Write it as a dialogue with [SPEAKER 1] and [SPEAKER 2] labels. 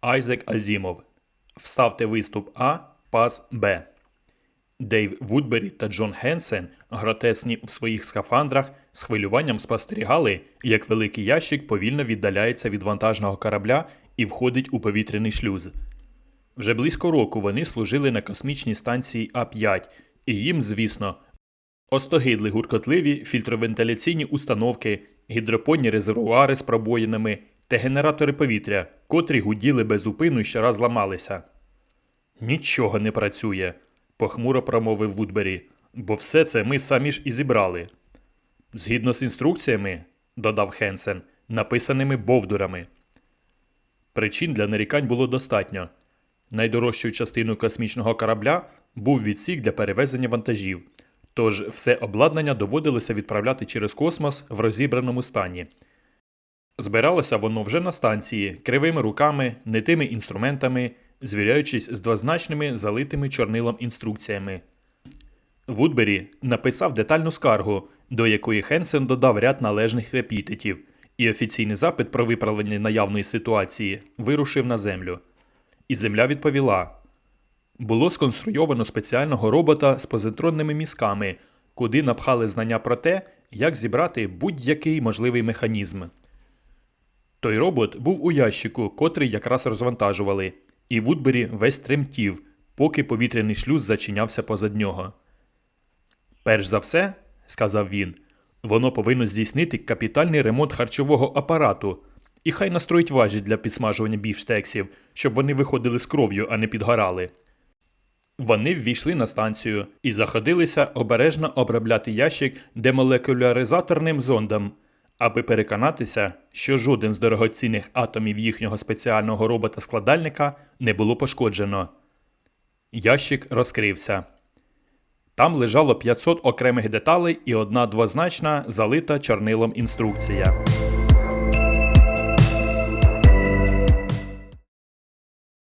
[SPEAKER 1] Айзек Азімов. Вставте виступ А, пас Б. Дейв Вудбері та Джон Генсен, гротесні у своїх скафандрах, з хвилюванням спостерігали, як великий ящик повільно віддаляється від вантажного корабля і входить у повітряний шлюз. Вже близько року вони служили на космічній станції А5, і їм, звісно, остогидли гуркотливі фільтровентиляційні установки, гідропонні резервуари з пробоїнами та генератори повітря, котрі гуділи без упину і щораз ламалися. Нічого не працює, похмуро промовив Вудбері, бо все це ми самі ж і зібрали. Згідно з інструкціями, додав Хенсен, написаними бовдурами. Причин для нарікань було достатньо. Найдорожчою частиною космічного корабля був відсік для перевезення вантажів, тож все обладнання доводилося відправляти через космос в розібраному стані. Збиралося воно вже на станції, кривими руками, не тими інструментами, звіряючись з двозначними залитими чорнилом інструкціями. Вудбері написав детальну скаргу, до якої Хенсен додав ряд належних епітетів, і офіційний запит про виправлення наявної ситуації вирушив на землю. І земля відповіла: було сконструйовано спеціального робота з позитронними мізками, куди напхали знання про те, як зібрати будь-який можливий механізм. Той робот був у ящику, котрий якраз розвантажували, і Вудбері весь тремтів, поки повітряний шлюз зачинявся позад нього. Перш за все, сказав він, воно повинно здійснити капітальний ремонт харчового апарату, і хай настроїть важі для підсмажування бівштексів, щоб вони виходили з кров'ю, а не підгорали. Вони ввійшли на станцію і заходилися обережно обробляти ящик демолекуляризаторним зондом, аби переконатися, що жоден з дорогоцінних атомів їхнього спеціального робота-складальника не було пошкоджено. Ящик розкрився. Там лежало 500 окремих деталей і одна двозначна залита чорнилом інструкція.